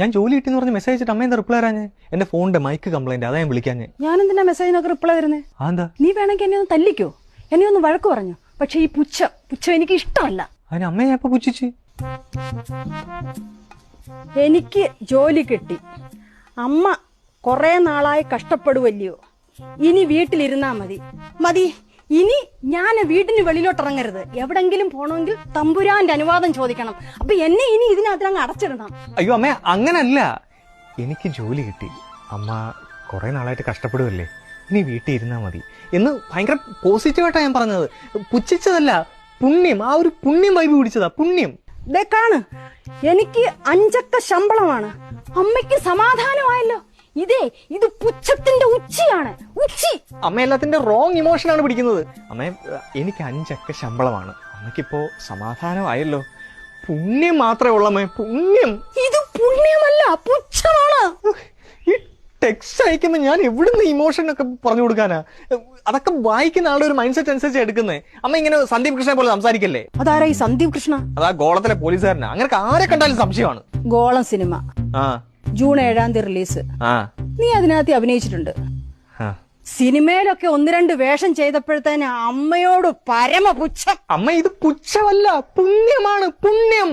ഞാൻ ജോലി കിട്ടിയെന്ന് പറഞ്ഞ് മെസ്സേജ് അയച്ചിട്ട് അമ്മ എന്താ റിപ്ലൈ തരാഞ്ഞ്? എന്റെ ഫോണിന്റെ മൈക്ക് കംപ്ലൈന്റ് അതാ ഞാൻ വിളിക്കാഞ്ഞ്. ഞാൻ എന്തിനാ മെസ്സേജിനൊക്കെ റിപ്ലൈ തരുന്നേ? അതെന്താ? നീ വേണമെങ്കിൽ എന്നെ ഒന്ന് തല്ലിക്കോ. എന്നെ ഒന്ന് വഴക്ക് പറഞ്ഞു. പക്ഷെ ഈ പുച്ഛ പുച്ഛ എനിക്ക് ഇഷ്ടമല്ല. അതിന് അമ്മ ഞാൻ ഇപ്പൊ പുച്ഛിച്ച്? എനിക്ക് ജോലി കിട്ടി. അമ്മ കൊറേ നാളായി കഷ്ടപ്പെടുവല്ലയോ? ഇനി വീട്ടിലിരുന്നാ മതി. മതി. ഇനി ഞാൻ വീടിന് വെളിയിലോട്ട് ഇറങ്ങരുത് എവിടെങ്കിലും പോണമെങ്കിൽ തമ്പുരാന്റെ അനുവാദം ചോദിക്കണം. അപ്പൊ എന്നെ ഇനി ഇതിനകത്തിനങ്ങ് അടച്ചിടണം. അയ്യോ അമ്മ അങ്ങനല്ല. എനിക്ക് ജോലി കിട്ടി. അമ്മ കുറെ നാളായിട്ട് കഷ്ടപ്പെടുവല്ലേ? ഇനി വീട്ടിൽ ഇരുന്നാ മതി. എന്ന് ഭയങ്കര പോസിറ്റീവായിട്ടാണ് ഞാൻ പറഞ്ഞത്. പുച്ഛിച്ചതല്ല പുണ്യം. ആ ഒരു പുണ്യം വൈബ് പിടിച്ചതാ പുണ്യം. ദേ കാണ്. എനിക്ക് അഞ്ചക്ക ശമ്പളമാണ്. അമ്മയ്ക്ക് സമാധാനമായല്ലോ. ഇതേ ഇത് പുച്ഛത്തിന്റെ ഉച്ചയാണ്. ഉച്ചി. അമ്മ എല്ലാത്തിന്റെ റോങ് ഇമോഷൻ ആണ് പിടിക്കുന്നത്. അമ്മ എനിക്ക് അഞ്ചക്ക ശമ്പളമാണ്. അമ്മയ്ക്കിപ്പോ സമാധാനമായല്ലോ. പുണ്യം മാത്രമേ ഉള്ളമ്മേ പുണ്യം. ഇത് പുണ്യമല്ല പുച്ഛമാണ്. ഈ ടെക്സ്റ്റ് അയക്കുമ്പോ ഞാൻ എവിടുന്ന് ഇമോഷൻ ഒക്കെ പറഞ്ഞു കൊടുക്കാനാ? അതൊക്കെ വായിക്കുന്ന ആളുടെ ഒരു മൈൻഡ് സെറ്റ് അനുസരിച്ച് എടുക്കുന്നേ. അമ്മ ഇങ്ങനെ സന്ദീപ് കൃഷ്ണനെ പോലെ സംസാരിക്കല്ലേ? അതാരാ ഈ സന്ദീപ് കൃഷ്ണ? അതാ ഗോളത്തിലെ പോലീസുകാരനാ. അങ്ങനെ ആരെ കണ്ടാലും സംശയമാണ്. ഗോളം സിനിമ. ആ. ജൂൺ ഏഴാം തീയതി റിലീസ്. ആ. നീ അതിനകത്ത് അഭിനയിച്ചിട്ടുണ്ട്. സിനിമയിലൊക്കെ ഒന്ന് രണ്ട് വേഷം ചെയ്തപ്പോഴത്തേന് അമ്മയോട് പരമ പുച്ഛം അമ്മ ഇത് പുച്ഛമല്ല പുണ്യമാണ് പുണ്യം.